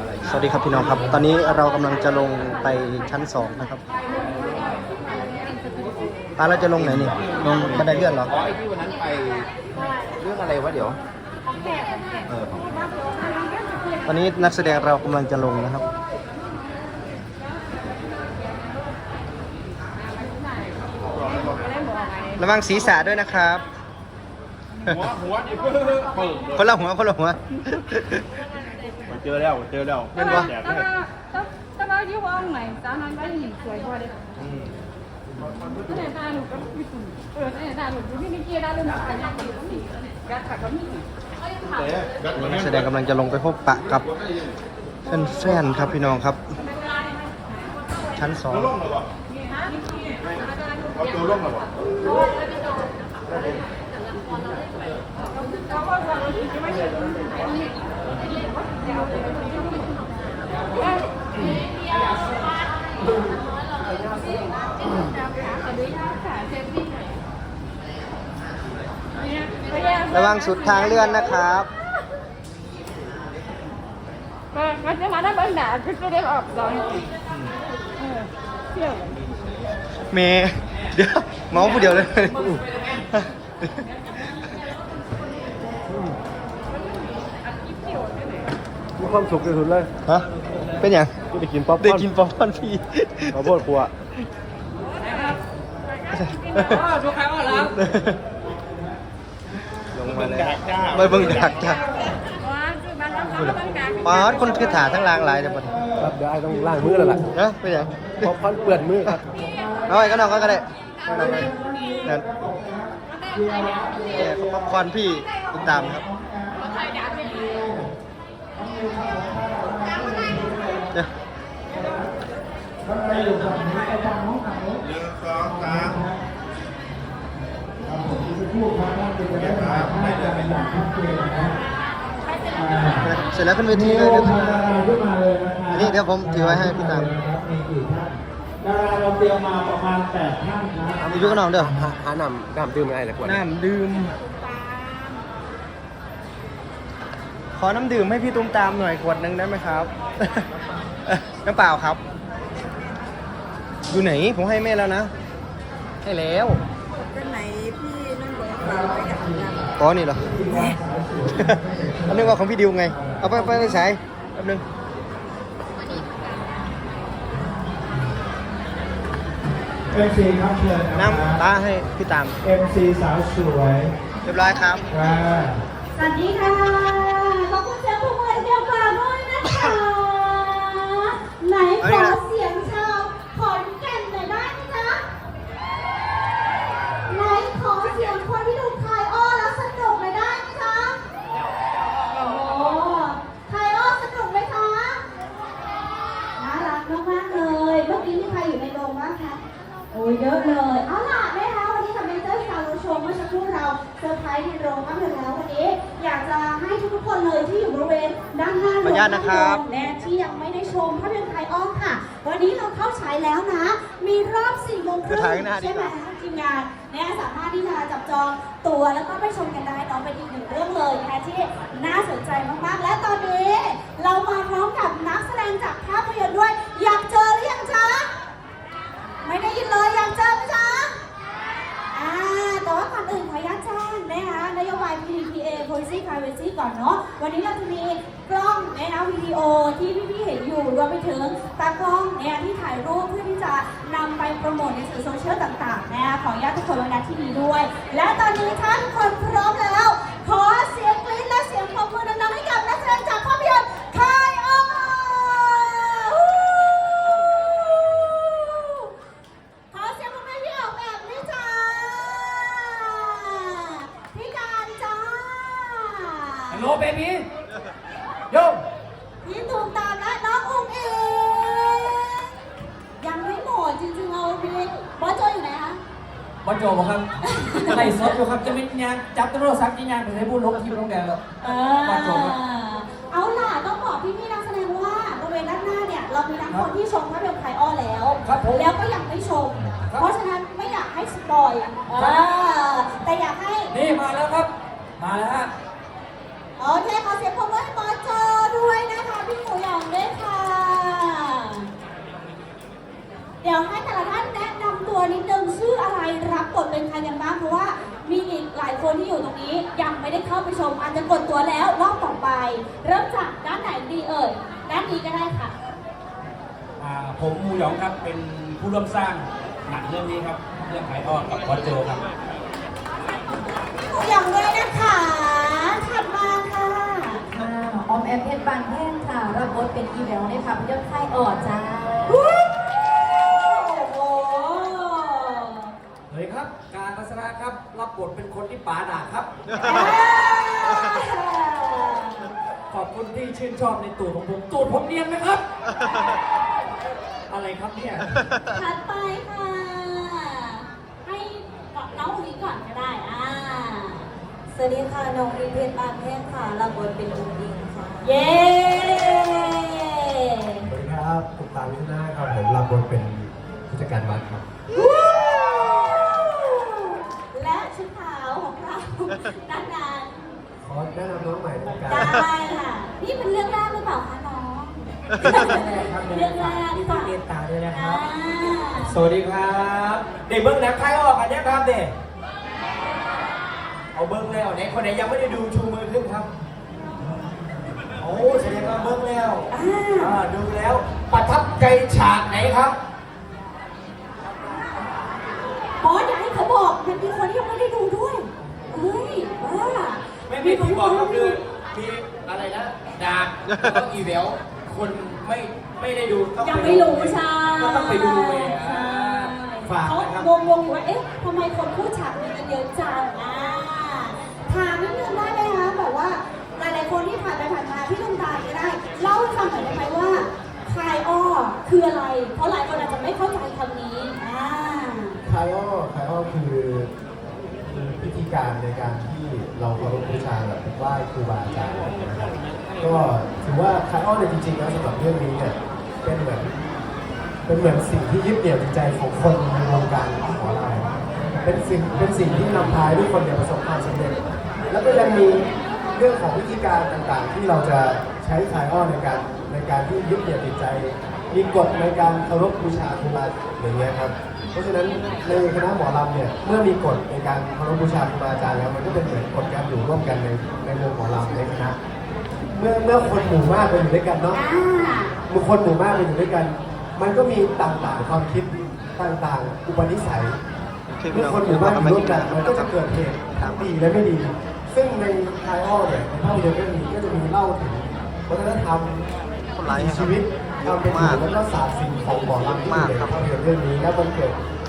อะไรสวัสดีครับพี่น้องครับ ตอนนี้เรากำลังจะลงไปชั้นสองนะครับตาเราจะลงไหนนี่ลงบันไดเลื่อนเหรอ อ๋อไอ้ที่วันนั้นไปเรื่องอะไรวะเดี๋ยวเออตอนนี้นักแสดงเรากำลังจะลงนะครับ ระวังศีรษะด้วยนะครับ หัวหัวนี่เพิ่งเปิดคนละหัวคนละหัว เจอแล้วเจอแล้วเป็นปะแดดแต่เลยว่าแต่แต่ว่ายี่ห้อใหม่จ้านั้นก็ยังเห็นสวยกว่าเลยอืมตั้งแต่ตาหนูก็ญี่ปุ่นเออตั้งแต่ตาหนูดูที่นิกเกียได้เรื่องอะไรอย่างนี้มีการขัดก็มีเจ๊กัดเหมือนนักแสดงกำลังจะลงไปพบปะกับแฟนๆครับพี่น้องครับ ชั้นสองตัวร่องเหรอวะเอาตัวร่องเหรอวะ ระวังสุดทางเลื่อนนะครับก็ก็จะมาได้เบิ้งหนาก็จะได้ออกดอยเที่ยวเมย์เดี๋ยวเมาผู้เดียวเลย มีความสุขที่สุดเลยฮะเป็นอย่างที่ได้กินป๊อปคได้อร์นกินป๊อปคอร์นฟรีข้าวโพดครัวลงมาแล้วไปเบิ่งดักจ้ะว่าคือบ้านเราเขาต้องการปาดคนคือถาทั้งรางหลายแต่ปะครับเดี๋ยวไอ้ต้องล้างมือแล้วล่ะเนะเป็นอย่างป๊อปคอร์นเปื้อนมือครับเอาไว้ก็นอนก็ได้ก็นอนไปนั่นเนี่ยเขาป๊อปคอร์นพี่ติดตามครับ เดี๋ยวหนึ่งสองสามไม่เดินไม่ได้เสร็จแล้วขึ้นเวทีเลยเดี๋ยวอันนี้เดี๋ยวผมถือไว้ให้พี่ตามดาราเราเตรียมมาประมาณแปดท่านนะเอาไปยุกน้องเด้อหาหาน้ำน้ำดื่มอะไรแต่กวนน้ำดื่ม ขอน้ำดื่มให้พี่ตุ้มตามหน่อยขวดหนึ่งได้ไหมครับ น้ำเปล่าครับ อยู่ไหนผมให้แม่แล้วนะ ให้แล้วก็ไหนพี่นั่งรถเราไปกับงานอ๋อนี่เหรอ อันนึกว่าของพี่ดิวไง เอาไปไปไปใช้แป๊บนึงเอ็มซีครับเชิญน้ำตาให้พี่ตามเอ็มซีสาวสวย เรียบร้อยครับค่ะสวัสดีค่ะ ขอบคุณเสียงปรบมือเดียวกันด้วยนะคะ ไหนขอเสียงชาวขอนแก่นหน่อยได้ไหมจ๊ะไหนขอเสียงคนที่ดูคายอ้อแล้วสนุกหน่อยได้ไหมจ๊ะโอ้โหคายอ้อสนุกไหมคะ น่ารักมากๆเลย เมื่อกี้มีใครอยู่ในโรง บ้างคะโอ้ยเยอะเลย เอาล่ะนะคะวันนี้กับเมเจอร์ซาวโชว์เมื่อสักครู่เราเซอร์ไพรส์ในโรงภาพยนตร์แล้ววันนี้ อยากจะให้ทุกๆคนเลยที่อยู่บริเวณด้านหน้าขออนุญาตนะครับโงภาพยนตและที่ยังไม่ได้ชมภาพยนตร์ไทยอ้อมค่ะ วันนี้เราเข้าฉายแล้วนะ มีรอบสี่โมงครึ่งจะถ่ายข้างหน้าดีใช่กไหมว่าทีมงานเนี่ยสามารถที่จะจับจองตัวแล้วก็ไปชมกันได้เน้องเป็นอีกหนึ่งเรื่องเลยนะคะที่น่าสนใจมากๆ และตอนนี้ เรามาพร้อมกับนักแสดงจากภาพยนตร์ด้วย อยากเจอหรือยังจ๊ะ ไม่ได้ยินเลยอยากเจอไหมจ๊ะอ่าแต่ว่าก่อนอื่นขออนุญาตแจ้งนะคะนโยบาย PDPA Policy Privacy ก่อนเนาะ วันนี้เราจะมีกล้องนะคะวิดีโอที่พี่ๆเห็นอยู่รวมไปถึงตากล้องเนี่ยที่ถ่ายรูปเพื่อที่จะนำไปโปรโมทในสื่อโซเชียลต่างๆนะคะขออนุญาตทุกคนไว้ณที่นี้ด้วย และตอนนี้ถ้าทุกคนพร้อมแล้ว ขอเสียงกรี๊ดและเสียงปรบมือดังๆให้กับนักแสดงจากภาพยนตร์คายออขอเสีย วัดโจบครับไหลซดอยู่ครับ จะเป็ยานจับตำรวซักยังยางไปใช้พูดลบที่โรงแดงแล้วบออโจครับ เอาล่ะต้องบอกพี่พี่นักแสดงว่าบริเวณด้านหน้าเนี่ยเรามีนักงคนที่ชมภาพยนตร์ไทยอ้อแล้วแล้วก็ยังไม่ชมเพราะฉะนั้นไม่อยากให้สปอยอแต่อยากให้ นี่มาแล้วครับ มาแล้วฮะ โอเคขอเสียงปรบมือให้บอสเจอด้วยนะคะ พี่หมูหยองด้วยค่ะ เดี๋ยวให้แต่ละท่านแนะนำตัวนิดนึงชื่อ รับบทเป็นใครกันบ้างเพราะว่ามีอีกหลายคนที่อยู่ตรงนี้ ยังไม่ได้เข้าไปชม อาจจะกดตัวแล้วรอบต่อไป เริ่มจากด้านไหนดีเอ่ยด้านนี้ก็ได้ค่ะผมมูหยองครับเป็นผู้ร่วมสร้างหนังเรื่องนี้ครับเรื่องไขายทอดกับวอดโจครับอยองด้วยนะคะถัดมาค่ะ ค่ออมแอมเพชรบางแท่งค่ะ รับบทเป็นอีแววในภาพยนตร์ไทยออดจ้า ราครับรับบทเป็นคนที่ป๋าด่าครับ ขอบคุณที่ชื่นชอบในตูดของผม ตูดผมเนียนไหมครับ อะไรครับเนี่ย ถัดไปค่ะ ให้น้องคนนี้ก่อนก็ได้ อ่า สวัสดีค่ะ น้องอีเพชรบานแท่งค่ะรับบทเป็นลุงอิงค่ะ เย้ สวัสดีครับตุ๊กตาวิทนาครับผมรับบทเป็นผู้จัดการวัดครับและชุดขาวของเราด้านนั้น ข อแนะนำน้องใหม่ในวงการได้ค่ะ นี่เป็นเรื่องแรกหรือเปล่าคะน้องเรื่องแรกมีค่ะเมตตาด้วยนะคอ่ารับ สวัสดีครับเด็กเบิ้งหนังคลายออกอันนี้ครับเด็กเอาเบิ้งแล้วไหนคนไหนยังไม่ได้ดูชูมือขึ้นครับโอ้แสดงว่าเบิ้งแล้วอ่าอ่าดูแล้วประทับใจฉากไหนครับบอสอยากให้เขาบอกมันมีคนที่ยังไม่ได้ดูด้วยเฮ้ยบ้า ไม่ไม่ที่บอกก็คือมีอะไรนะดาบแล้วก็อีเวลคนไม่ไม่ได้ดูต้องยังปไม่ดูรู้ใช่ก็ต้องไปดูเลยใช่ฝากเขานะครับ งงๆอยู่ว่าเอ๊ะทำไมคนพูดฉากนี้กันเยอะจังอ่าถามนิดนึงได้ไหมคะแบบว่าหลายๆคนที่ผ่านไปผ่านมาพี่ลุงตาลก็ได้เล่าให้ฟังหน่อยได้ไหมว่าคลายอ้อคืออะไร เพราะหลายคนอาจจะไม่เข้าใจคำนี้อ่า คายอ้อคายอ้อคือ คือพิธีการในการที่เราเคารพบูชาแบบไหว้ครูบาอาจารย์นะครับก็ถือว่าคายอ้อเนี่ยจริงๆแล้วสำหรับเรื่องนี้เนี่ยเป็นเหมือนเป็นเหมือนสิ่งที่ยึดเหนี่ยวจิตใจของคนในวงการหมอลำเป็นสิ่งเป็นสิ่งที่นำพาให้ทุกคนเนี่ยประสบความสำเร็จ แล้วก็ยังมีเรื่องของวิธีการต่างๆ ที่เราจะใช้คายอ้อในการในการที่ยึดเหนี่ยวจิตใจ มีกฎในการเคารพบูชาครูบาอย่างเงี้ยครับ ราะฉะนั้นในคณะหมอลำเนี่ยเมื่อมีกฎในการเคารพบูชาครูบาอาจารย์แล้วมันก็เป็นเหมือนกฎการอยู่ร่วมกันในในวงหมอลำในคณะเมื่อเมื่อคนหมู่มากไปอยู่ด้วยกันเนาะอ่าเมื่อคนหมู่มากไปอยู่ด้วยกัน มันก็มีต่างๆความคิดต่างๆ อุปนิสัยเมื่อคนหมู่มากอยู่ร่วมกันมันก็จะเกิดเหตุทั้งดีและไม่ดี ซึ่งในไทยอ้อเนี่ยในภาพยนตร์เรื่องนี้ก็จะมีเล่าถึงวัฒนธรรมคนร้ายครับชีวิต ความเป็นอยู่แล้วก็ศาสตร์สิ่งของหมอลำที่อยู่ในภาพยนตร์เรื่องนี้และมันเกิด